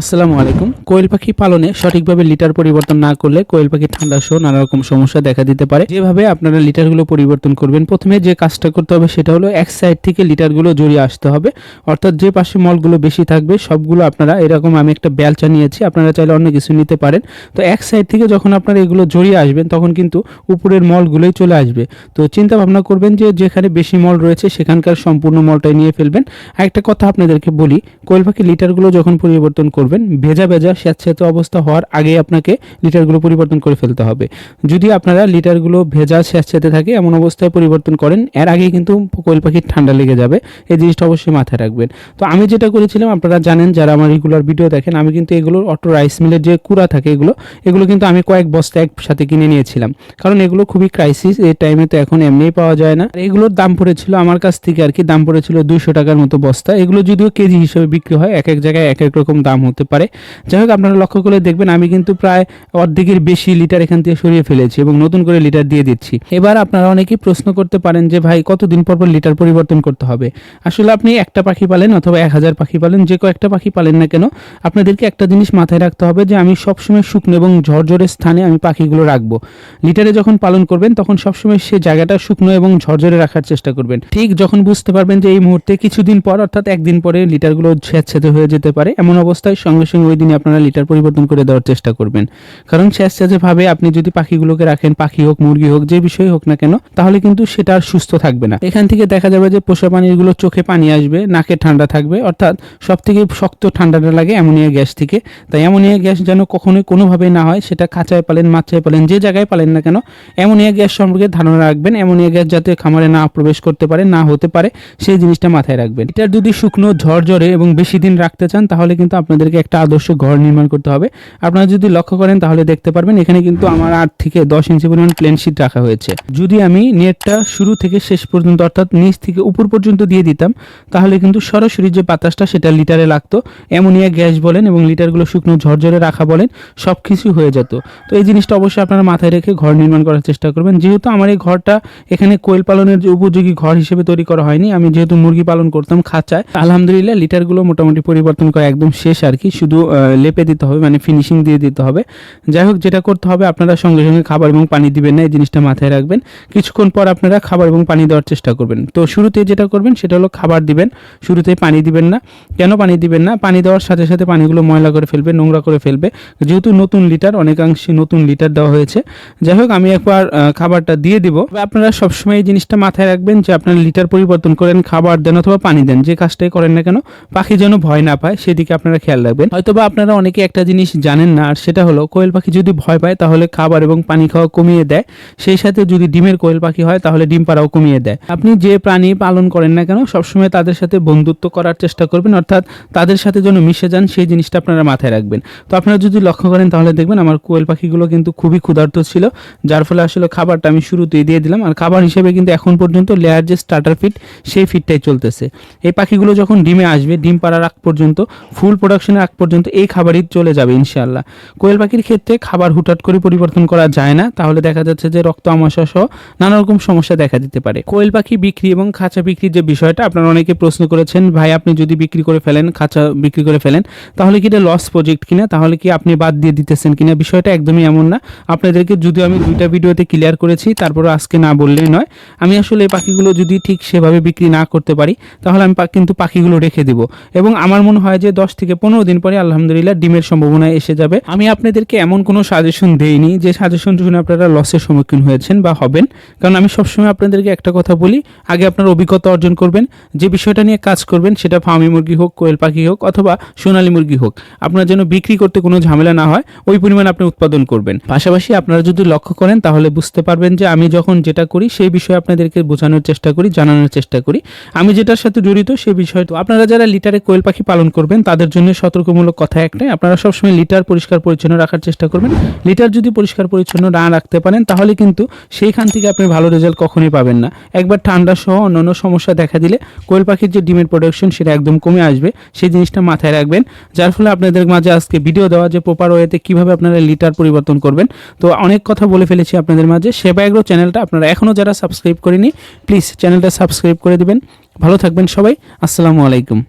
আসসালামু আলাইকুম। কোয়েল পাখি পালনে সঠিকভাবে লিটার পরিবর্তন না করলে কোয়েল পাখি ঠান্ডা সহ নানা রকম সমস্যা দেখা দিতে পারে। যেভাবে আপনারা লিটারগুলো পরিবর্তন করবেন, প্রথমে যে কাজটা করতে হবে সেটা হলো এক সাইড থেকে লিটারগুলো জড়িয়ে আসতে হবে। অর্থাৎ যে পাশে মলগুলো বেশি থাকবে, সবগুলো আপনারা এরকম আমি একটা বেলচা নিয়েছি, আপনারা চাইলে অন্য কিছু নিতে পারেন। তো এক সাইড থেকে যখন আপনারা এগুলো জড়িয়ে আসবেন, তখন কিন্তু উপরের মলগুলোই চলে আসবে। তো চিন্তা ভাবনা করবেন যে যেখানে বেশি মল রয়েছে, সেখানকার সম্পূর্ণ মলটাই নিয়ে ফেলবেন। আর একটা কথা আপনাদেরকে বলি, কোয়েল পাখি লিটারগুলো যখন পরিবর্তন করবেন। ভেজা ভেজা স্যাঁতস্যাঁতে অবস্থা হওয়ার আগেই আপনাকে লিটারগুলো পরিবর্তন করে ফেলতে হবে। যদি আপনারা লিটারগুলো ভেজা স্যাঁতস্যাঁতে থাকে, এমন অবস্থায় পরিবর্তন করেন, এর আগেই কিন্তু কোয়েল পাখির ঠান্ডা লেগে যাবে। এই জিনিসটা অবশ্যই মাথায় রাখবেন। তো আমি যেটা করেছিলাম, আপনারা জানেন, যারা আমার রেগুলার ভিডিও দেখেন, আমি কিন্তু এগুলো অটো রাইস মিলের যে কুড়া থাকে এগুলো এগুলো কিন্তু আমি কয়েক বস্তা একসাথে কিনে নিয়েছিলাম। কারণ এগুলো খুবই ক্রাইসিস এই টাইমে তো এখন এমনিই পাওয়া যায় না। এগুলোর দাম পড়েছিল, আমার কাছ থেকে আর কি, দাম পড়েছিল দুইশো টাকার মতো বস্তা। এগুলো যদিও কেজি হিসেবে বিক্রি হয়, এক এক জায়গায় এক এক রকম দাম হতে। পারে। যাই হোক আপনারা লক্ষ্য করে দেখবেন, আমি কিন্তু প্রায় অর্ধেকের বেশি লিটার এখান থেকে সরিয়ে ফেলেছি এবং নতুন করে লিটার দিয়ে দিচ্ছি। এবার আপনারা অনেকেই প্রশ্ন করতে পারেন যে, ভাই, কতদিন পর পর লিটার পরিবর্তন করতে হবে? আসলে আপনি একটা পাখি পালেন অথবা এক হাজার পাখি পালেন, যে কয়েকটা পাখি পালেন না কেন, আপনাদেরকে একটা জিনিস মাথায় রাখতে হবে যে, আমি সবসময় শুকনো এবং ঝরঝরে স্থানে আমি পাখিগুলো রাখব। লিটারে যখন পালন করবেন, তখন সবসময় সে জায়গাটা শুকনো এবং ঝরঝরে রাখার চেষ্টা করবেন। ঠিক যখন বুঝতে পারবেন যে, এই মুহূর্তে কিছুদিন পর, অর্থাৎ একদিন পরে লিটারগুলো ছেঁচেতে হয়ে যেতে পারে, এমন অবস্থায় সঙ্গে সঙ্গে ওই দিনে আপনারা লিটার পরিবর্তন করে দেওয়ার চেষ্টা করবেন। কারণ স্যাঁচে ভাবে আপনি যদি পাখিগুলোকে রাখেন, পাখি হোক, মুরগি হোক, যে বিষয় হোক না কেন, তাহলে কিন্তু সেটা আর সুস্থ থাকবে না। এখান থেকে দেখা যাবে যে পোষা পানিগুলো চোখে পানি আসবে, নাকে ঠান্ডা থাকবে, অর্থাৎ সব থেকে শক্ত ঠান্ডাটা লাগে অ্যামোনিয়া গ্যাস থেকে। তাই অ্যামোনিয়া গ্যাস যেন কখনোই কোনোভাবেই না হয়, সেটা খাঁচায় পালেন মাছায় পালেন, যে জায়গায় পালেন না কেন, অ্যামোনিয়া গ্যাস সম্পর্কে ধারণা রাখবেন। অ্যামোনিয়া গ্যাস যাতে খামারে না প্রবেশ করতে পারে, না হতে পারে, সেই জিনিসটা মাথায় রাখবেন। এটা যদি শুকনো, ঝরঝরে এবং বেশি দিন রাখতে চান, তাহলে কিন্তু আপনাদেরকে একটা আদর্শ ঘর নির্মাণ করতে হবে। আপনারা যদি লক্ষ্য করেন তাহলে দেখতে পারবেন এখানে কিন্তু আমার আট থেকে দশ ইঞ্চি পরিমাণ প্লেন শিট রাখা হয়েছে। যদি আমি নেটটা শুরু থেকে শেষ পর্যন্ত অর্থাৎ নিচ থেকে উপর পর্যন্ত দিয়ে দিতাম, তাহলে কিন্তু সরাসরি যে বাতাসটা সেটা লিটারে লাগতো। অ্যামোনিয়া, গ্যাস বলেন এবং লিটারগুলো শুকনো ঝরঝরে রাখা বলেন সব কিছু হয়ে যেত। তো এই জিনিসটা অবশ্যই আপনারা মাথায় রেখে ঘর নির্মাণ করার চেষ্টা করবেন। যেহেতু আমার এই ঘরটা এখানে কোয়েল পালনের যে উপযোগী ঘর হিসেবে তৈরি করা হয়নি, আমি যেহেতু মুরগি পালন করতাম খাঁচায়, আলহামদুলিল্লাহ লিটারগুলো মোটামুটি পরিবর্তন করা একদম শেষ আর কি। শুধু লেপে দিতে হবে মানে ফিনিশিং দিয়ে দিতে হবে। যাই হোক, যেটা করতে হবে, আপনারা সঙ্গে সঙ্গে খাবার এবং পানি দিবেন না, এই জিনিসটা মাথায় রাখবেন। কিছুক্ষণ পর আপনারা খাবার এবং পানি দেওয়ার চেষ্টা করবেন। তো শুরুতে যেটা করবেন, সেটা হলো খাবার দিবেন। শুরুতে পানি দিবেন না। কেন পানি দিবেন না? পানি দেওয়ার সাথে সাথে পানিগুলো ময়লা করে ফেলবে, নোংরা করে ফেলবে। যেহেতু নতুন লিটার অনেকাংশে নতুন লিটার দেওয়া হয়েছে। যাই হোক, আমি একবার খাবারটা দিয়ে দিব। আপনারা সবসময় এই জিনিসটা মাথায় রাখবেন যে আপনারা লিটার পরিবর্তন করেন, খাবার দেন অথবা পানি দেন। যে কাজটাই করেন না কেন, পাখি যেন ভয় না পায়, সেদিকে আপনারা খেয়াল রাখবেন। হয়তোবা আপনারা অনেকে একটা জিনিস জানেন না, আর সেটা হলো কোয়েল পাখি যদি ভয় পায় তাহলে খাবার এবং পানি খাওয়া কমিয়ে দেয়। সেই সাথে যদি ডিমের কোয়েল পাখি হয় তাহলে ডিম পাড়াও কমিয়ে দেয়। আপনি যে প্রাণী পালন করেন না কেন, সবসময় তাদের সাথে বন্ধুত্ব করার চেষ্টা করবেন, অর্থাৎ তাদের সাথে যেন মিশে যান, সেই জিনিসটা আপনারা মাথায় রাখবেন। তো আপনারা যদি লক্ষ্য করেন তাহলে দেখবেন আমার কোয়েল পাখিগুলো কিন্তু খুবই ক্ষুধার্ত ছিল, যার ফলে আসলে খাবারটা আমি শুরুতেই দিয়ে দিলাম। আর খাবার হিসেবে কিন্তু এখন পর্যন্ত লেয়ার যে স্টার্টার ফিট সেই ফিটটাই চলতেছে। এই পাখিগুলো যখন ডিমে আসবে, ডিম পাড়ার আগ পর্যন্ত ফুল প্রোডাকশনের আগ পর্যন্ত এই খাবারই চলে যাবে, ইনশাআল্লাহ। কোয়েল পাখির ক্ষেত্রে খাবার হুটহাট করে পরিবর্তন করা যায় না। তাহলে দেখা যাচ্ছে যে রক্ত আমাশা সহ নানা রকম সমস্যা দেখা দিতে পারে। কোয়েল পাখি বিক্রি এবং খাঁচা বিক্রির যে বিষয়টা, আপনারা অনেকে প্রশ্ন করেছেন, ভাই, আপনি যদি বিক্রি করে ফেলেন, খাঁচা বিক্রি করে ফেলেন, তাহলে কি এটা লস প্রজেক্ট কিনা? তাহলে কি আপনি বাদ দিয়ে দিতেছেন কিনা? বিষয়টা একদমই এমন না। আপনাদেরকে যদিও আমি দুইটা ভিডিওতে ক্লিয়ার করেছি তারপরে আজকে না বললেই নয়। আমি আসলে এই পাখিগুলো যদি ঠিক সেভাবে বিক্রি না করতে পারি, তাহলে আমি কিন্তু পাখিগুলো রেখে দিব। এবং আমার মনে হয় যে দশ থেকে পনেরো দিন পরে আলহামদুলিল্লাহ ডিমের সম্ভাবনা এসে যাবে। আমি আপনাদেরকে এমন কোনো সাজেশন দেইনি যে সাজেশন শুনে আপনারা লসের সম্মুখীন হয়েছেন বা হবেন। কারণ আমি সবসময় আপনাদেরকে একটা কথা বলি, আগে আপনার অভিজ্ঞতা অর্জন করবেন, যে বিষয়টা নিয়ে কাজ করবেন সেটা ফার্মি মুরগি হোক, কোয়েল পাখি হোক অথবা সোনালী মুরগি হোক। আপনার যেন বিক্রি করতে কোনো ঝামেলা না হয়, ওই পরিমাণ আপনি উৎপাদন করবেন। পাশাপাশি আপনারা যদি লক্ষ্য করেন, তাহলে বুঝতে পারবেন যে আমি যখন যেটা করি, সেই বিষয়ে আপনাদেরকে বোঝানোর চেষ্টা করি, জানানোর চেষ্টা করি। আমি যেটার সাথে জড়িত সেই বিষয় তো আপনারা যারা লিটারে কোয়েল পাখি পালন করবেন, তাদের জন্য সতর্কমূলক কথা একটাই, আপনারা সবসময় লিটার পরিষ্কার পরিচ্ছন্ন রাখার চেষ্টা করবেন। লিটার যদি পরিষ্কার পরিচ্ছন্ন না রাখতে পারেন, তাহলে কিন্তু সেইখান থেকে আপনি ভালো রেজাল্ট কখনোই পাবেন না। একবার ঠান্ডা সহ অন্যান্য সমস্যা দেখা দিলে কোয়েল পাখির যে ডিমের প্রোডাকশন সেটা একদম কমে আসবে। সেই জিনিসটা মাথায় রাখবেন, যার ফলে আপনাদের মাঝে আজকে ভিডিও দেওয়া যে প্রপার ওয়েতে কীভাবে আপনারা লিটার পরিবর্তন করবেন, তো অনেক কথা বলে ফেলেছি আপনাদের মাঝে। সেবা এগ্রো চ্যানেলটা আপনারা এখনও যারা সাবস্ক্রাইব করেনি প্লিজ চ্যানেলটা সাবস্ক্রাইব করে দিবেন। ভালো থাকবেন সবাই, আসসালামু আলাইকুম।